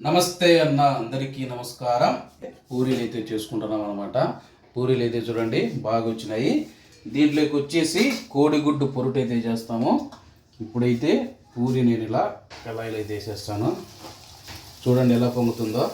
నమస్తే అన్న అందరికీ నమస్కారం. పూరీలు అయితే చేసుకుంటున్నాం అనమాట పూరీలు అయితే చూడండి బాగా వచ్చినాయి దీంట్లోకి వచ్చేసి కోడిగుడ్డు పొరుటు అయితే చేస్తాము. ఇప్పుడైతే పూరి నేను ఇలా కళాయిలు అయితే వేసేస్తాను. చూడండి ఎలా పొంగుతుందో.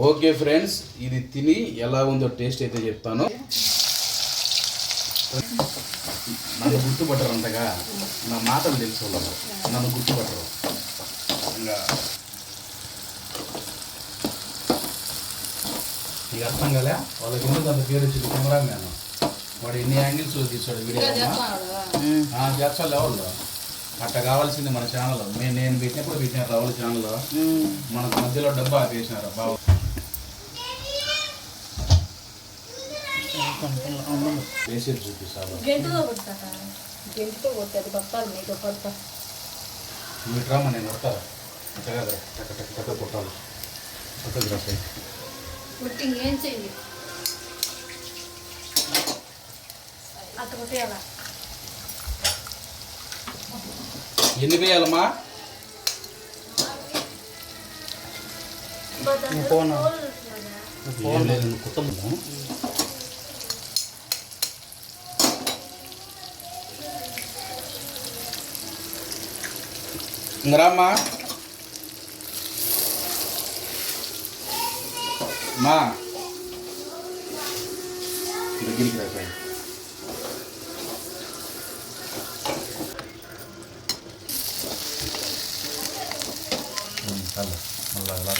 ఓకే ఫ్రెండ్స్ ఇది తిని ఎలా ఉందో టేస్ట్ అయితే చెప్తాను నన్ను గుర్తుపట్టరు అంతగా నా మాటలు తెలుసు వాళ్ళు నన్ను గుర్తుపట్టరు ఇంకా నీకు అర్థం కదా వాళ్ళకి ఎందుకు అంత పేరు వచ్చింది కెమెరా మ్యాన్ వాడు ఎన్ని యాంగిల్స్ తీసాడు వీడియో చేస్తాడు ఎవరు అట్ట కావాల్సింది మన ఛానల్ నేను నేను పెట్టినప్పుడు పెట్టినారు రావుల ఛానల్ మనకు మధ్యలో డబ్బా ఆపేసినారు. బాబు. గెంటుతో పప్పాలు నీకు కొడతా మీరు రామ్మ నేను కొడతారా అట్ట కదా టక్క టక్క టక్క కొట్టాలి. పక్కకు రాసాయి కొట్టి ఏం చెయ్యి? అట్ట కొట్టేయాల? ఎన్ని వేయాలమ్మా ఏం లేదు నువ్వు కుట్టము ఇంక రామ్మా మా దగ్గరికి రాసాయి చాలు మళ్ళీ అలా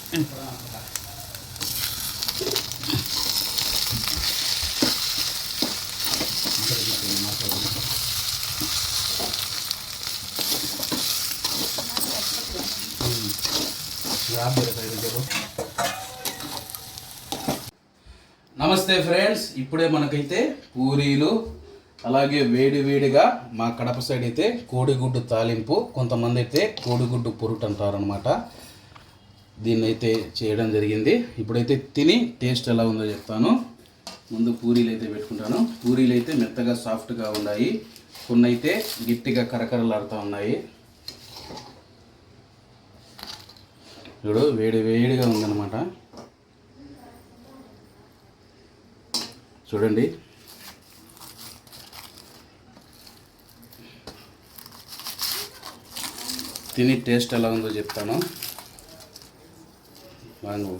నమస్తే ఫ్రెండ్స్ ఇప్పుడే మనకైతే పూరీలు అలాగే వేడి వేడిగా మా కడప సైడ్ అయితే కోడిగుడ్డు తాలింపు కొంతమంది అయితే కోడిగుడ్డు పొరుటు అంటారనమాట దీన్ని అయితే చేయడం జరిగింది. ఇప్పుడైతే తిని టేస్ట్ ఎలా ఉందో చెప్తాను. ముందు పూరీలు అయితే పెట్టుకుంటాను. పూరీలు అయితే మెత్తగా సాఫ్ట్గా ఉన్నాయి. కొన్ని అయితే గట్టిగా కరకరలాడుతూ ఉన్నాయి. ఇప్పుడు వేడి వేడిగా ఉందన్నమాట. చూడండి. తిని టేస్ట్ ఎలా ఉందో చెప్తాను. వాంగు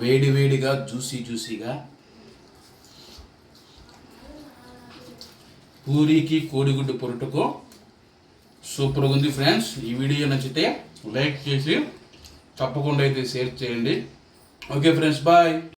వేడి వేడిగా జ్యూసీ జ్యూసీగా పూరీకి కోడిగుడ్డు పొరుటుకు సూపర్గా ఉంది ఫ్రెండ్స్. ఈ వీడియో నచ్చితే లైక్ చేసి తప్పకుండా అయితే షేర్ చేయండి. Okay friends bye.